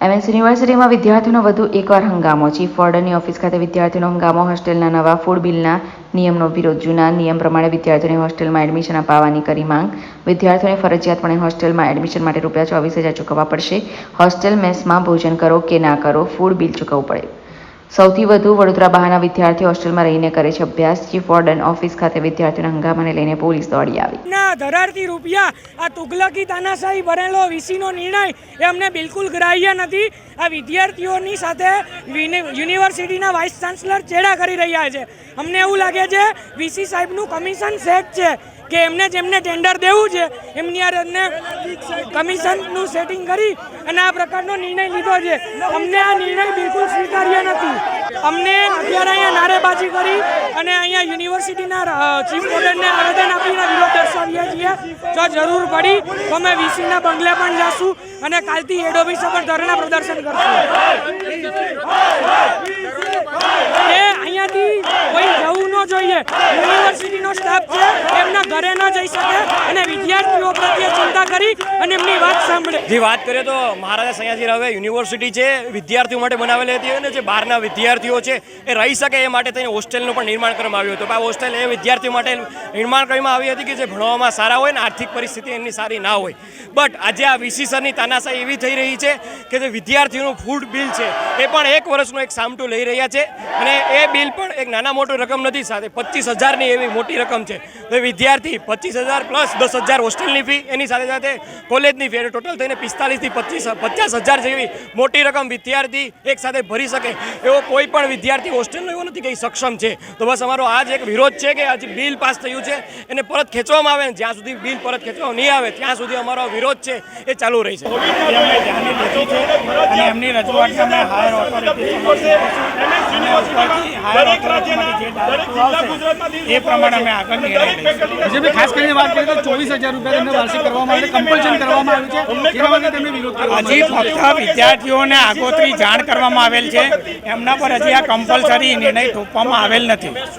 MS યુનિવર્સિટીમાં વિદ્યાર્થીઓનો વધુ એકવાર હંગામો. ચીફ વોર્ડનની ઓફિસ ખાતે વિદ્યાર્થીઓનો હંગામો, હોસ્ટેલના નવા ફૂડ બિલના નિયમનો વિરોધ, જૂના નિયમ પ્રમાણે વિદ્યાર્થીઓને હોસ્ટેલમાં એડમિશન અપાવવાની કરી માંગ. વિદ્યાર્થીઓને ફરજિયાતપણે હોસ્ટેલમાં એડમિશન માટે રૂપિયા ચોવીસ હજાર ચૂકવવા પડશે. હોસ્ટેલ મેસમાં ભોજન કરો કે ના કરો, ફૂડ બિલ ચૂકવવું પડે. સૌથી વધુ વડોદરા બહારના વિદ્યાર્થીઓ હોસ્ટેલમાં રહીને કરે છે અભ્યાસ. ચીફ વોર્ડન ઓફિસ ખાતે વિદ્યાર્થીઓના હંગામાને લઈને પોલીસ દોડી આવી. ના, ધરારતી રૂપિયા, આ તુગલકી તાનાશાહી ભરેલો વીસીનો નિર્ણય એ અમને બિલકુલ ગ્રાહ્ય નથી. આ વિદ્યાર્થીઓની સાથે યુનિવર્સિટીના વાઇસ ચાન્સલર ચેડા કરી રહ્યા છે. અમને એવું લાગે છે, વીસી સાહેબનું કમિશન સેટ છે. કે એમને જેમને ટેન્ડર દેવું છે, એમની આ એમને કમિશનનું સેટિંગ કરી અને આ પ્રકારનો નિર્ણય લીધો છે. અમને આ નિર્ણય બિલકુલ સ્વીકાર્ય નથી. અમને અત્યારે અહીંયા નારેબાજી કરી અને અહીંયા યુનિવર્સિટીના ચીફ વોર્ડનને આવેદન આપીને વિરોધ દર્શાવીએ છીએ. જો જરૂર પડી તો અમે વીસીના બંગલે પણ જશું અને કાલથી હેડ ઓફિસે પણ ધરણા પ્રદર્શન કરશું. એ અહીંયાથી કોઈ જવું ન જોઈએ. સ્ટાફ છે એમના ઘરે ન જઈ શકે અને વિદ્યાર્થીઓ પ્રત્યે ચિંતા કરી અને એમની વાત સાંભળે. જે વાત કરીએ તો મહારાજા સયાજી રાવે યુનિવર્સિટી છે, વિદ્યાર્થીઓ માટે બનાવેલી હતી અને જે બહારના વિદ્યાર્થીઓ છે એ રહી શકે એ માટે થઈને હોસ્ટેલનું પણ નિર્માણ કરવામાં આવ્યું હતું. આ હોસ્ટેલ એ વિદ્યાર્થીઓ માટે નિર્માણ કરવામાં આવી હતી કે જે ભણવામાં સારા હોય ને આર્થિક પરિસ્થિતિ એમની સારી ના હોય. બટ આજે આ વીસી સરની એવી થઈ રહી છે કે જે વિદ્યાર્થીઓનું ફૂડ બિલ છે એ પણ એક વર્ષનું એક સામટું લઈ રહ્યા છે અને એ બિલ પણ એક નાના મોટું રકમ નથી સાથે પચીસ હજારની એવી મોટી રકમ છે. તો વિદ્યાર્થી પચીસ હજાર પ્લસ દસ હજાર હોસ્ટેલની ફી એની સાથે સાથે કોલેજની ફી એટલે ટોટલ થઈને પિસ્તાલીસથી પચીસ પચાસ હજાર જેવી મોટી રકમ વિદ્યાર્થી એક સાથે ભરી શકે એવો કોઈ પણ વિદ્યાર્થી હોસ્ટેલનો એવો નથી કે સક્ષમ છે. તો બસ અમારો આ જ એક વિરોધ છે કે હજી બિલ પાસ થયું છે એને પરત ખેંચવામાં આવે ને જ્યાં સુધી બિલ પરત ખેંચવામાં નહીં આવે ત્યાં સુધી અમારો વિરોધ છે એ ચાલુ રહી છે. એમની રજૂઆત હાયર ઓથોરિટી એ પ્રમાણે અમે આગળ નિર્ણય ખાસ કરીને વાત કરીએ તો ચોવીસ હજાર રૂપિયા તમને વાર્ષિક કરવામાં આવે કમ્પલ્શન કરવામાં આવ્યું છે એના માટે તેમને વિરોધ હજી ફક્ત વિદ્યાર્થીઓને આગોતરી જાણ કરવામાં આવેલ છે એમના પર હજી આ કમ્પલસરી નિર્ણય થોપવામાં આવેલ નથી.